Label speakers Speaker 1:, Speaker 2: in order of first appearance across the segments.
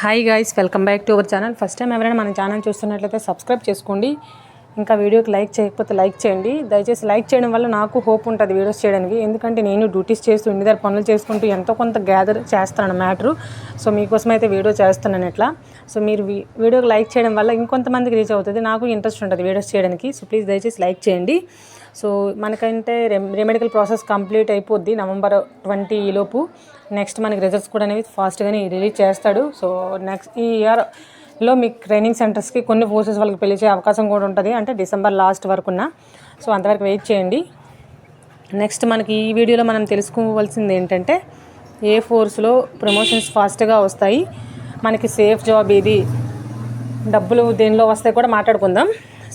Speaker 1: Hi guys welcome back to our channel first time ఎవరైనా మన channel చూస్తున్నట్లయితే subscribe చేసుకోండి. ఇంకా వీడియోకి లైక్ చేయకపోతే లైక్ చేయండి. దయచేసి లైక్ చేయడం వల్ల నాకు హోప్ ఉంటుంది వీడియోస్ చేయడానికి. ఎందుకంటే నేను డ్యూటీస్ చేస్తూ ఇంటి దగ్గర పనులు చేసుకుంటూ ఎంతో కొంత గ్యాదర్ చేస్తాను మ్యాటరు సో మీకోసం అయితే వీడియో చేస్తున్నాను ఇట్లా. సో మీరు వీడియోకి లైక్ చేయడం వల్ల ఇంకొంతమందికి రీచ్ అవుతుంది. నాకు ఇంట్రెస్ట్ ఉంటుంది వీడియోస్ చేయడానికి. సో ప్లీజ్ దయచేసి లైక్ చేయండి. సో మనకంటే రెమెడికల్ ప్రాసెస్ కంప్లీట్ అయిపోద్ది నవంబర్ ట్వంటీ లోపు. నెక్స్ట్ మనకి రిజల్ట్స్ కూడా అనేవి ఫాస్ట్గానే రిలీజ్ చేస్తాడు. సో నెక్స్ట్ ఈ ఇయర్లో మీకు ట్రైనింగ్ సెంటర్స్కి కొన్ని ఫోర్సెస్ వాళ్ళకి పిలిచే అవకాశం కూడా ఉంటుంది. అంటే డిసెంబర్ లాస్ట్ వరకున్న. సో అంతవరకు వెయిట్ చేయండి. నెక్స్ట్ మనకి ఈ వీడియోలో మనం తెలుసుకోవాల్సింది ఏంటంటే ఏ ఫోర్స్లో ప్రమోషన్స్ ఫాస్ట్గా వస్తాయి. మనకి సేఫ్ జాబ్ ఏది? డబ్బులు దేనిలో వస్తాయి కూడా మాట్లాడుకుందాం.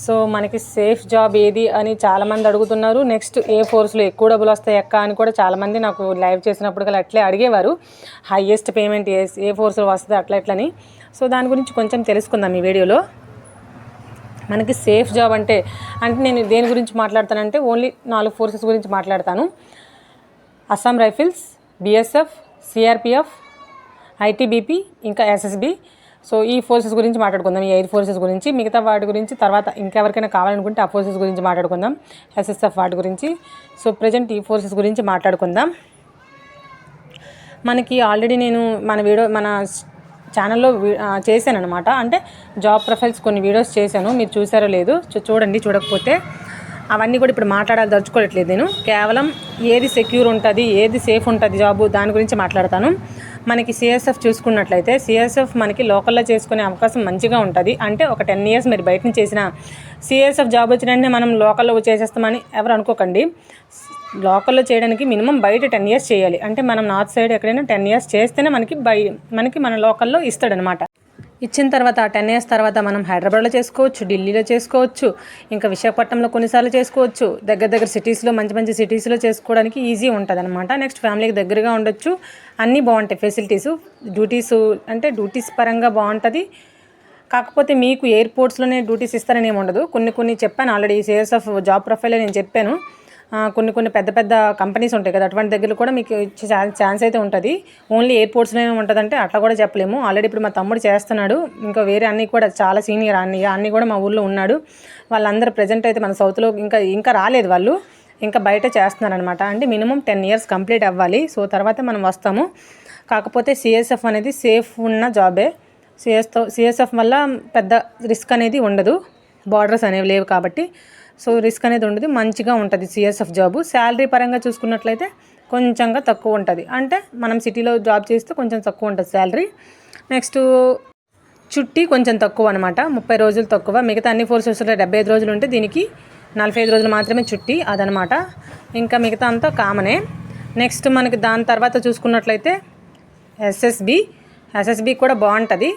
Speaker 1: సో మనకి సేఫ్ జాబ్ ఏది అని చాలామంది అడుగుతున్నారు. నెక్స్ట్ ఏ ఫోర్స్లో ఎక్కువ డబ్బులు వస్తాయి ఎక్క అని కూడా చాలామంది నాకు లైవ్ చేసినప్పుడు కల్లా అట్లే అడిగేవారు. హైయెస్ట్ పేమెంట్ ఏ ఏ ఫోర్స్లో వస్తుంది అట్లా ఎట్లని సో దాని గురించి కొంచెం తెలుసుకుందాం ఈ వీడియోలో. మనకి సేఫ్ జాబ్ అంటే అంటే నేను దేని గురించి మాట్లాడతానంటే ఓన్లీ నాలుగు ఫోర్సెస్ గురించి మాట్లాడతాను. Assam rifles BSF CRPF ITBP ఇంకా ఎస్ఎస్బి. సో ఈ ఫోర్సెస్ గురించి మాట్లాడుకుందాం. ఈ ఎయిర్ ఫోర్సెస్ గురించి మిగతా వాటి గురించి తర్వాత ఇంకెవరికైనా కావాలనుకుంటే ఆ ఫోర్సెస్ గురించి మాట్లాడుకుందాం. ఎస్ఎస్ఎఫ్ వాటి గురించి. సో ప్రజెంట్ ఈ ఫోర్సెస్ గురించి మాట్లాడుకుందాం. మనకి ఆల్రెడీ నేను మన వీడియో మన ఛానల్లో చేశాను అనమాట అంటే జాబ్ ప్రొఫైల్స్ కొన్ని వీడియోస్ చేశాను. మీరు చూసారో లేదు చూ- చూడండి చూడకపోతే. అవన్నీ కూడా ఇప్పుడు మాట్లాడాలి దలుచుకోవట్లేదు నేను. కేవలం ఏది సెక్యూర్ ఉంటుంది ఏది సేఫ్ ఉంటుంది జాబు దాని గురించి మాట్లాడతాను. మనకి సిఎస్ఎఫ్ చూసుకున్నట్లయితే సిఎస్ఎఫ్ మనకి లోకల్లో చేసుకునే అవకాశం మంచిగా ఉంటుంది. అంటే ఒక టెన్ ఇయర్స్ మీరు బయట నుంచి చేసిన సిఎస్ఎఫ్ జాబ్ వచ్చిన వెంటనే మనం లోకల్లో చేసేస్తామని ఎవరు అనుకోకండి. లోకల్లో చేయడానికి మినిమం బయట టెన్ ఇయర్స్ చేయాలి. అంటే మనం నార్త్ సైడ్ ఎక్కడైనా టెన్ ఇయర్స్ చేస్తేనే మనకి బై మనకి మన లోకల్లో ఇస్తాడనమాట. ఇచ్చిన తర్వాత టెన్ ఇయర్స్ తర్వాత మనం హైదరాబాద్లో చేసుకోవచ్చు ఢిల్లీలో చేసుకోవచ్చు ఇంకా విశాఖపట్నంలో కొన్నిసార్లు చేసుకోవచ్చు. దగ్గర దగ్గర సిటీస్లో మంచి మంచి సిటీస్లో చేసుకోవడానికి ఈజీ ఉంటుంది అనమాట నెక్స్ట్ ఫ్యామిలీకి దగ్గరగా ఉండొచ్చు. అన్నీ బాగుంటాయి. ఫెసిలిటీస్ డ్యూటీస్ అంటే డ్యూటీస్ పరంగా బాగుంటుంది. కాకపోతే మీకు ఎయిర్పోర్ట్స్లోనే డ్యూటీస్ ఇస్తారని ఏమి ఉండదు. కొన్ని కొన్ని చెప్పాను ఆల్రెడీ సిఎస్ఎఫ్ జాబ్ ప్రొఫైల్ నేను చెప్పాను. కొన్ని కొన్ని పెద్ద పెద్ద కంపెనీస్ ఉంటాయి కదా అటువంటి దగ్గర కూడా మీకు ఇచ్చే ఛాన్స్ అయితే ఉంటుంది. ఓన్లీ ఎయిర్పోర్ట్స్లోనే ఉంటుందంటే అట్లా కూడా చెప్పలేము. ఆల్రెడీ ఇప్పుడు మా తమ్ముడు చేస్తున్నాడు. ఇంకా వేరే అన్నీ కూడా చాలా సీనియర్ అన్ని అన్నీ కూడా మా ఊళ్ళో ఉన్నాడు. వాళ్ళందరూ ప్రజెంట్ అయితే మన సౌత్లో ఇంకా ఇంకా రాలేదు వాళ్ళు. ఇంకా బయట చేస్తున్నారనమాట అంటే మినిమం టెన్ ఇయర్స్ కంప్లీట్ అవ్వాలి. సో తర్వాత మనం వస్తాము. కాకపోతే సిఎస్ఎఫ్ అనేది సేఫ్ ఉన్న జాబే సిఎస్తో సిఎస్ఎఫ్ వల్ల పెద్ద రిస్క్ అనేది ఉండదు. బార్డర్స్ అనేవి లేవు కాబట్టి. సో రిస్క్ అనేది ఉండదు మంచిగా ఉంటుంది సిఎస్ఎఫ్ జాబు శాలరీ పరంగా చూసుకున్నట్లయితే కొంచెంగా తక్కువ ఉంటుంది. అంటే మనం సిటీలో జాబ్ చేస్తే కొంచెం తక్కువ ఉంటుంది శాలరీ నెక్స్ట్ చుట్టి కొంచెం తక్కువ అనమాట ముప్పై రోజులు తక్కువ. మిగతా అన్ని ఫోర్సెస్లో డెబ్బై ఐదు రోజులు ఉంటే దీనికి నలభై ఐదు రోజులు మాత్రమే చుట్టి అదనమాట ఇంకా మిగతా అంతా కామనే. నెక్స్ట్ మనకి దాని తర్వాత చూసుకున్నట్లయితే ఎస్ఎస్బి ఎస్ఎస్బి కూడా బాగుంటుంది.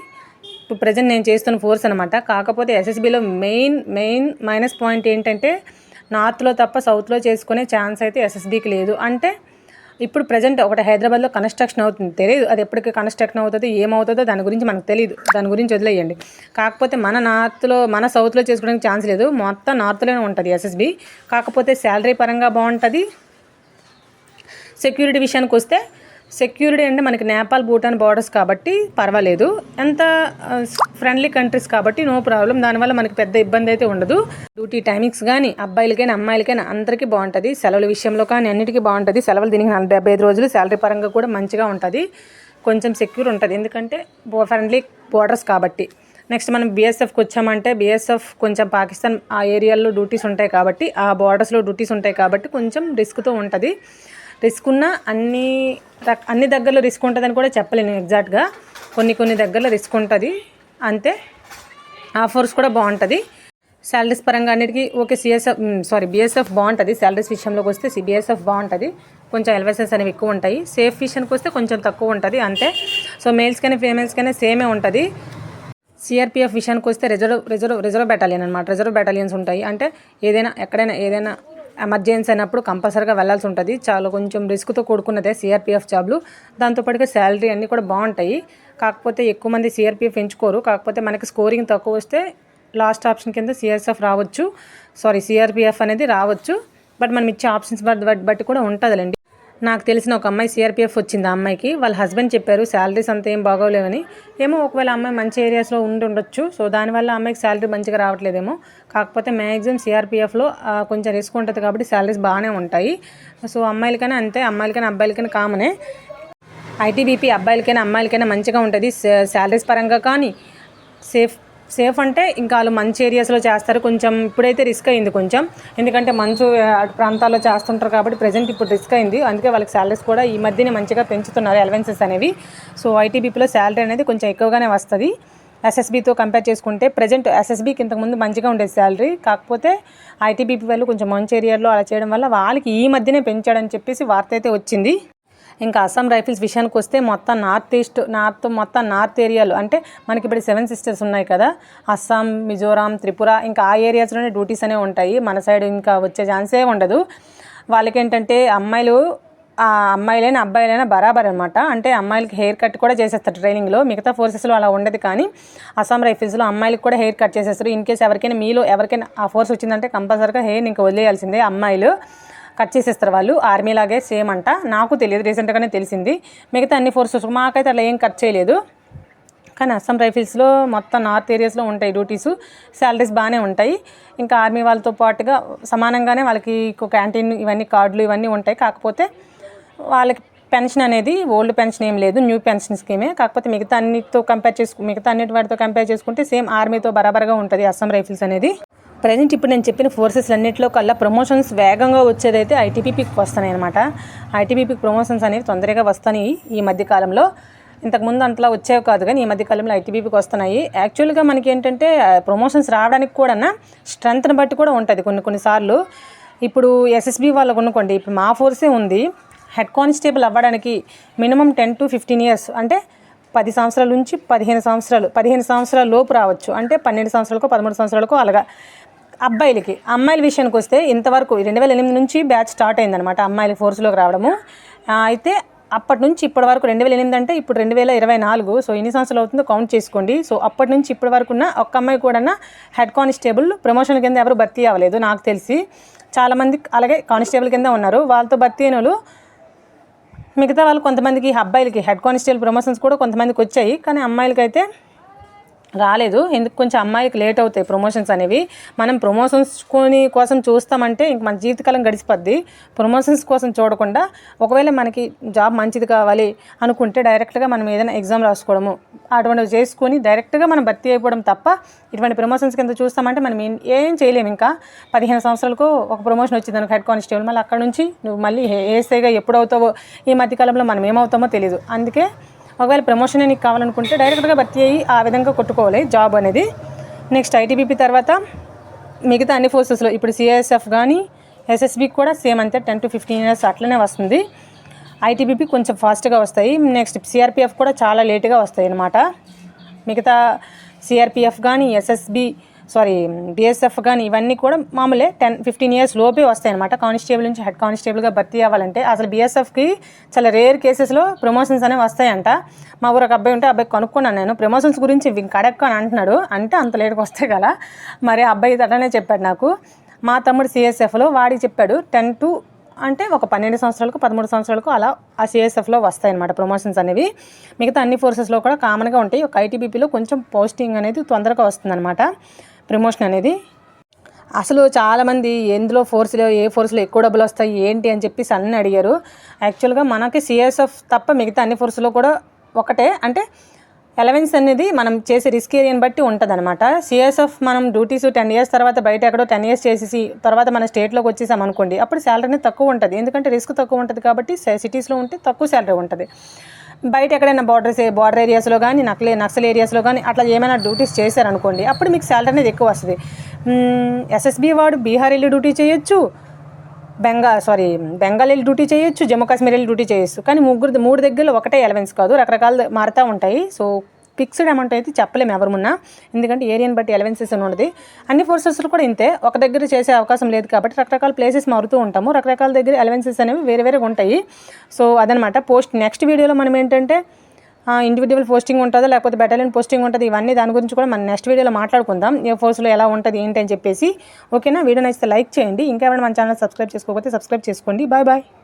Speaker 1: ఇప్పుడు ప్రజెంట్ నేను చేస్తున్న ఫోర్స్ అనమాట కాకపోతే ఎస్ఎస్బిలో మెయిన్ మెయిన్ మైనస్ పాయింట్ ఏంటంటే నార్త్లో తప్ప సౌత్లో చేసుకునే ఛాన్స్ అయితే ఎస్ఎస్బికి లేదు. అంటే ఇప్పుడు ప్రజెంట్ ఒకటి హైదరాబాద్లో కన్స్ట్రక్షన్ అవుతుంది. తెలియదు అది ఎప్పటికి కన్స్ట్రక్షన్ అవుతుందో ఏమవుతుందో దాని గురించి మనకు తెలియదు దాని గురించి వదిలేయండి. కాకపోతే మన నార్త్లో మన సౌత్లో చేసుకోవడానికి ఛాన్స్ లేదు. మొత్తం నార్త్లోనే ఉంటుంది ఎస్ఎస్బి కాకపోతే శాలరీ పరంగా బాగుంటుంది. సెక్యూరిటీ విషయానికి వస్తే సెక్యూరిటీ అంటే మనకి నేపాల్ భూటాన్ బార్డర్స్ కాబట్టి పర్వాలేదు. ఎంత ఫ్రెండ్లీ కంట్రీస్ కాబట్టి నో ప్రాబ్లం దానివల్ల మనకి పెద్ద ఇబ్బంది అయితే ఉండదు. డ్యూటీ టైమింగ్స్ కానీ అబ్బాయిలకైనా అమ్మాయిలకైనా అందరికీ బాగుంటుంది. సెలవుల విషయంలో కానీ అన్నిటికీ బాగుంటుంది. సెలవులు దీనికి నలభై డెబ్బై ఐదు రోజులు శాలరీ పరంగా కూడా మంచిగా ఉంటుంది. కొంచెం సెక్యూర్ ఉంటుంది. ఎందుకంటే ఫ్రెండ్లీ బోర్డర్స్ కాబట్టి. నెక్స్ట్ మనం బీఎస్ఎఫ్కి వచ్చామంటే బీఎస్ఎఫ్ కొంచెం పాకిస్తాన్ ఆ ఏరియాలో డ్యూటీస్ ఉంటాయి కాబట్టి ఆ బార్డర్స్లో డ్యూటీస్ ఉంటాయి కాబట్టి కొంచెం రిస్క్తో ఉంటుంది. రిస్క్ ఉన్న అన్ని అన్ని దగ్గరలో రిస్క్ ఉంటుందని కూడా చెప్పలేను ఎగ్జాక్ట్గా. కొన్ని కొన్ని దగ్గరలో రిస్క్ ఉంటుంది. అంతే. ఆఫర్స్ కూడా బాగుంటుంది. శాలరీస్ పరంగా అన్నిటికీ ఓకే సిఎస్ఎఫ్ సారీ బీఎస్ఎఫ్ బాగుంటుంది. శాలరీస్ విషయంలోకి వస్తే సిబిఎస్ఎఫ్ బాగుంటుంది. కొంచెం ఎల్వైసెస్ అనేవి ఎక్కువ ఉంటాయి. సేఫ్ విషయానికి వస్తే కొంచెం తక్కువ ఉంటుంది. అంతే. సో మేల్స్కైనా ఫీమేల్స్కైనా సేమే ఉంటుంది. సిఆర్పిఎఫ్ విషయానికి వస్తే రిజర్వ్ రిజర్వ్ రిజర్వ్ బెటాలియన్ అనమాట రిజర్వ్ బెటాలియన్స్ ఉంటాయి. అంటే ఏదైనా ఎక్కడైనా ఏదైనా ఎమర్జెన్సీ అయినప్పుడు కంపల్సరీగా వెళ్ళాల్సి ఉంటుంది. చాలా కొంచెం రిస్క్తో కూడుకున్నదే సిఆర్పిఎఫ్ జాబ్లు. దాంతోపాటుగా శాలరీ అన్నీ కూడా బాగుంటాయి. కాకపోతే ఎక్కువ మంది సిఆర్పిఎఫ్ ఎంచుకోరు. కాకపోతే మనకి స్కోరింగ్ తక్కువ వస్తే లాస్ట్ ఆప్షన్ కింద సిఆర్ఎస్ఎఫ్ రావచ్చు. సారీ సిఆర్పిఎఫ్ అనేది రావచ్చు. బట్ మనం ఇచ్చే ఆప్షన్స్ బట్టి బట్టి కూడా ఉంటుందిలేండి. నాకు తెలిసిన ఒక అమ్మాయి సిఆర్పిఎఫ్ వచ్చింది ఆ అమ్మాయికి. వాళ్ళ హస్బెండ్ చెప్పారు శాలరీస్ అంత ఏం బాగోలేవని. ఏమో ఒకవేళ అమ్మాయి మంచి ఏరియాస్లో ఉండి ఉండొచ్చు. సో దానివల్ల అమ్మాయికి శాలరీ మంచిగా రావట్లేదేమో. కాకపోతే మ్యాక్సిమం సిఆర్పిఎఫ్లో కొంచెం రిస్క్ ఉంటుంది కాబట్టి శాలరీస్ బాగానే ఉంటాయి. సో అమ్మాయిలకైనా అంతే అమ్మాయిలకైనా అబ్బాయిలకైనా కామనే. ఐటీబీపీ అబ్బాయిలకైనా అమ్మాయిలకైనా మంచిగా ఉంటుంది. శాలరీస్ పరంగా కానీ సేఫ్ సేఫ్ అంటే ఇంకా వాళ్ళు మంచి ఏరియాస్లో చేస్తారు. కొంచెం ఇప్పుడైతే రిస్క్ అయింది కొంచెం. ఎందుకంటే మంచు అటు ప్రాంతాల్లో చేస్తుంటారు కాబట్టి ప్రజెంట్ ఇప్పుడు రిస్క్ అయింది. అందుకే వాళ్ళకి శాలరీస్ కూడా ఈ మధ్యనే మంచిగా పెంచుతున్నారు అలవెన్సెస్ అనేవి. సో ఐటీబీపీలో శాలరీ అనేది కొంచెం ఎక్కువగానే వస్తుంది. ఎస్ఎస్బీతో కంపేర్ చేసుకుంటే ప్రజెంట్ ఎస్ఎస్బీకి ఇంతకుముందు మంచిగా ఉండేది శాలరీ కాకపోతే ఐటీబీపీ వాళ్ళు కొంచెం మంచి ఏరియాలో అలా చేయడం వల్ల వాళ్ళకి ఈ మధ్యనే పెంచాడని చెప్పేసి వార్త అయితే వచ్చింది. ఇంకా అస్సాం రైఫిల్స్ విషయానికి వస్తే మొత్తం నార్త్ ఈస్ట్ నార్త్ మొత్తం నార్త్ ఏరియాలో అంటే మనకి ఇప్పుడు సెవెన్ సిస్టర్స్ ఉన్నాయి కదా అస్సాం మిజోరాం త్రిపుర ఇంకా ఆ ఏరియాస్లోనే డ్యూటీస్ అనేవి ఉంటాయి. మన సైడ్ ఇంకా వచ్చే ఛాన్సే ఉండదు. వాళ్ళకి ఏంటంటే అమ్మాయిలు ఆ అమ్మాయిలైనా అబ్బాయిలైనా బరాబర్ అనమాట అంటే అమ్మాయిలకి హెయిర్ కట్ కూడా చేసేస్తారు ట్రైనింగ్లో మిగతా ఫోర్సెస్లో అలా ఉండదు కానీ అస్సాం రైఫిల్స్లో అమ్మాయిలకు కూడా హెయిర్ కట్ చేసేస్తారు. ఇన్ కేస్ ఎవరికైనా మీలో ఎవరికైనా ఆ ఫోర్స్ వచ్చిందంటే కంపల్సరీగా హెయిర్ ఇంకా వదిలేయాల్సిందే అమ్మాయిలు. కట్ చేసేస్తారు వాళ్ళు. ఆర్మీ లాగే సేమ్ అంట. నాకు తెలియదు. రీసెంట్గానే తెలిసింది. మిగతా అన్ని ఫోర్సెస్ మాకైతే అలా ఏం కట్ చేయలేదు. కానీ అస్సాం రైఫిల్స్లో మొత్తం నార్త్ ఏరియాస్లో ఉంటాయి డ్యూటీస్ శాలరీస్ బాగానే ఉంటాయి. ఇంకా ఆర్మీ వాళ్ళతో పాటుగా సమానంగానే వాళ్ళకి క్యాంటీన్ ఇవన్నీ కార్డులు ఇవన్నీ ఉంటాయి. కాకపోతే వాళ్ళకి పెన్షన్ అనేది ఓల్డ్ పెన్షన్ ఏం లేదు. న్యూ పెన్షన్ స్కీమే కాకపోతే మిగతా అన్నిటితో కంపేర్ చేసుకు మిగతా అన్నిటి వాటితో కంపేర్ చేసుకుంటే సేమ్ ఆర్మీతో బరాబర్గా ఉంటుంది అస్సాం రైఫిల్స్ అనేది. ప్రజెంట్ ఇప్పుడు నేను చెప్పిన ఫోర్సెస్ అన్నింటిలో కల్లా ప్రమోషన్స్ వేగంగా వచ్చేదైతే ఐటీపీపీకి వస్తున్నాయి అనమాట ఐటీపీపీకి ప్రమోషన్స్ అనేవి తొందరగా వస్తాయి ఈ మధ్యకాలంలో ఇంతకుముందు అంతలా వచ్చేవి కాదు కానీ ఈ మధ్య కాలంలో ఐటీబీపీకి వస్తున్నాయి. యాక్చువల్గా మనకి ఏంటంటే ప్రమోషన్స్ రావడానికి కూడా స్ట్రెంత్ని బట్టి కూడా ఉంటుంది కొన్ని కొన్నిసార్లు ఇప్పుడు ఎస్ఎస్బి వాళ్ళకు అనుకోండి ఇప్పుడు మా ఫోర్సే ఉంది. హెడ్ కానిస్టేబుల్ అవ్వడానికి minimum ten to fifteen years అంటే పది సంవత్సరాల నుంచి పదిహేను సంవత్సరాలు పదిహేను సంవత్సరాల లోపు రావచ్చు. అంటే పన్నెండు సంవత్సరాలకు పదమూడు సంవత్సరాలకు అలాగా. అబ్బాయిలకి అమ్మాయిల విషయానికి వస్తే ఇంతవరకు రెండు వేల ఎనిమిది నుంచి బ్యాచ్ స్టార్ట్ అయిందనమాట అమ్మాయిలు ఫోర్స్లోకి రావడము. అయితే అప్పటి నుంచి ఇప్పటి వరకు రెండు వేల ఎనిమిది అంటే ఇప్పుడు రెండు వేల ఇరవై నాలుగు సో ఎన్ని సంవత్సరాలు అవుతుందో కౌంట్ చేసుకోండి. సో అప్పటి నుంచి ఇప్పటి వరకు ఉన్న ఒక్క అమ్మాయి కూడా హెడ్ కానిస్టేబుల్ ప్రమోషన్ కింద ఎవరు భర్తీ అవ్వలేదు నాకు తెలిసి. చాలామంది అలాగే కానిస్టేబుల్ కింద ఉన్నారు. వాళ్ళతో భర్తీ అయిన వాళ్ళు మిగతా వాళ్ళు కొంతమందికి అబ్బాయిలకి హెడ్ కానిస్టేబుల్ ప్రమోషన్స్ కూడా కొంతమందికి వచ్చాయి. కానీ అమ్మాయిలకైతే రాలేదు. ఎందుకు కొంచెం అమ్మాయికి లేట్ అవుతాయి ప్రమోషన్స్ అనేవి. మనం ప్రమోషన్స్ కొని కోసం చూస్తామంటే ఇంక మన జీవితకాలం గడిచిపోద్ది. ప్రమోషన్స్ కోసం చూడకుండా ఒకవేళ మనకి జాబ్ మంచిది కావాలి అనుకుంటే డైరెక్ట్గా మనం ఏదైనా ఎగ్జామ్ రాసుకోవడము అటువంటివి చేసుకొని డైరెక్ట్గా మనం భర్తీ అయిపోవడం తప్ప ఇటువంటి ప్రమోషన్స్ కింద చూస్తామంటే మనం ఏం- చేయలేము ఇంకా. పదిహేను సంవత్సరాలకు ఒక ప్రమోషన్ వచ్చింది అనుకో హెడ్ కానిస్టేబుల్. మళ్ళీ అక్కడ నుంచి నువ్వు మళ్ళీ ఏసైగా ఎప్పుడు అవుతావో ఈ మధ్యకాలంలో మనం ఏమవుతామో తెలియదు అందుకే ఒకవేళ ప్రమోషన్ నీకు కావాలనుకుంటే డైరెక్ట్గా భర్తీ అయ్యి ఆ విధంగా కొట్టుకోవాలి జాబ్ అనేది. నెక్స్ట్ ఐటీబీపీ తర్వాత మిగతా అన్ని ఫోర్సెస్లో ఇప్పుడు సిఐఎస్ఎఫ్ కానీ ఎస్ఎస్బి కూడా సేమ్ అంతే టెన్ టు ఫిఫ్టీన్ ఇయర్స్ అట్లనే వస్తుంది. ఐటీబీపీ కొంచెం ఫాస్ట్గా వస్తాయి. నెక్స్ట్ సిఆర్పిఎఫ్ కూడా చాలా లేట్గా వస్తాయి అన్నమాట. మిగతా సిఆర్పిఎఫ్ కానీ ఎస్ఎస్బి సారీ బీఎస్ఎఫ్ కానీ ఇవన్నీ కూడా మామూలే టెన్ ఫిఫ్టీన్ ఇయర్స్ లోపే వస్తాయి అనమాట కానిస్టేబుల్ నుంచి హెడ్ కానిస్టేబుల్గా భర్తీ అవ్వాలంటే అసలు బీఎస్ఎఫ్కి చాలా రేర్ కేసెస్లో ప్రమోషన్స్ అనేవి వస్తాయంట. మా ఊరు ఒక అబ్బాయి ఉంటే అబ్బాయి కొనుక్కున్నాను నేను. ప్రమోషన్స్ గురించి ఇంక అని అంటున్నాడు. అంటే అంత లేట్గా వస్తాయి కదా. మరి అబ్బాయి అట్లనే చెప్పాడు నాకు. మా తమ్ముడు సిఎస్ఎఫ్లో వాడికి చెప్పాడు టెన్ టు అంటే ఒక పన్నెండు సంవత్సరాలకు పదమూడు సంవత్సరాలకు అలా ఆ సిఎస్ఎఫ్లో వస్తాయన్నమాట ప్రమోషన్స్ అనేవి. మిగతా అన్ని ఫోర్సెస్లో కూడా కామన్గా ఉంటాయి. ఒక ఐటీబీపీలో కొంచెం పోస్టింగ్ అనేది తొందరగా వస్తుందన్నమాట. ప్రమోషన్ అనేది? అసలు చాలామంది ఎందులో ఫోర్స్లో ఏ ఫోర్స్లో ఎక్కువ డబ్బులు వస్తాయి ఏంటి అని చెప్పేసి అన్నీ అడిగారు. యాక్చువల్గా మనకి సిఎస్ఎఫ్ తప్ప మిగతా అన్ని ఫోర్స్లో కూడా ఒకటే. అంటే ఎలవెన్స్ అనేది మనం చేసే రిస్క్ ఏరియాని బట్టి ఉంటుంది అనమాట సిఎస్ఎఫ్ మనం డ్యూటీస్ టెన్ ఇయర్స్ తర్వాత బయట ఎక్కడో టెన్ ఇయర్స్ చేసేసి తర్వాత మన స్టేట్లోకి వచ్చేసాం అనుకోండి అప్పుడు శాలరీ అనేది తక్కువ ఉంటుంది. ఎందుకంటే రిస్క్ తక్కువ ఉంటుంది కాబట్టి సిటీస్లో ఉంటే తక్కువ శాలరీ ఉంటుంది. బయట ఎక్కడైనా బార్డర్స్ బార్డర్ ఏరియాస్లో కానీ నక్లే నక్సల్ ఏరియాస్లో కానీ అట్లా ఏమైనా డ్యూటీస్ చేశారనుకోండి అప్పుడు మీకు శాలరీ అనేది ఎక్కువ వస్తుంది. ఎస్ఎస్బి వాడు బీహార్ వెళ్ళి డ్యూటీ చేయొచ్చు బెంగా సారీ బెంగాల్ వెళ్ళి డ్యూటీ చేయొచ్చు జమ్మూ కాశ్మీర్ వెళ్ళి డ్యూటీ చేయొచ్చు. కానీ ముగ్గురు మూడు దగ్గరలో ఒకటే ఎలవెన్స్ కాదు రకరకాలు మారుతూ ఉంటాయి. సో ఫిక్స్డ్ అమౌంట్ అయితే చెప్పలేము ఎవరమున్నా ఎందుకంటే ఏరియాని బట్టి ఎలవెన్సెస్ అని ఉన్నది. అన్ని ఫోర్సెస్లు కూడా ఇంతే. ఒక దగ్గర చేసే అవకాశం లేదు కాబట్టి రకరకాల ప్లేసెస్ మారుతూ ఉంటాము. రకరకాల దగ్గర ఎలవెన్సెస్ అనేవి వేరే వేరేగా ఉంటాయి. సో అదనమాట. పోస్ట్ నెక్స్ట్ వీడియోలో మనం ఏంటంటే ఇండివిజువల్ పోస్టింగ్ ఉంటుందో లేకపోతే బెటాలియన్ పోస్టింగ్ ఉంటుంది ఇవన్నీ దాని గురించి కూడా మనం నెక్స్ట్ వీడియోలో మాట్లాడుకుందాం. ఏ ఫోర్స్లో ఎలా ఉంటుంది ఏంటి అని చెప్పేసి. ఓకేనా వీడియో నచ్చితే లైక్ చేయండి. ఇంకా ఎవరైనా మన ఛానల్ సబ్స్క్రైబ్ చేసుకోకపోతే సబ్స్క్రైబ్ చేసుకోండి. Bye bye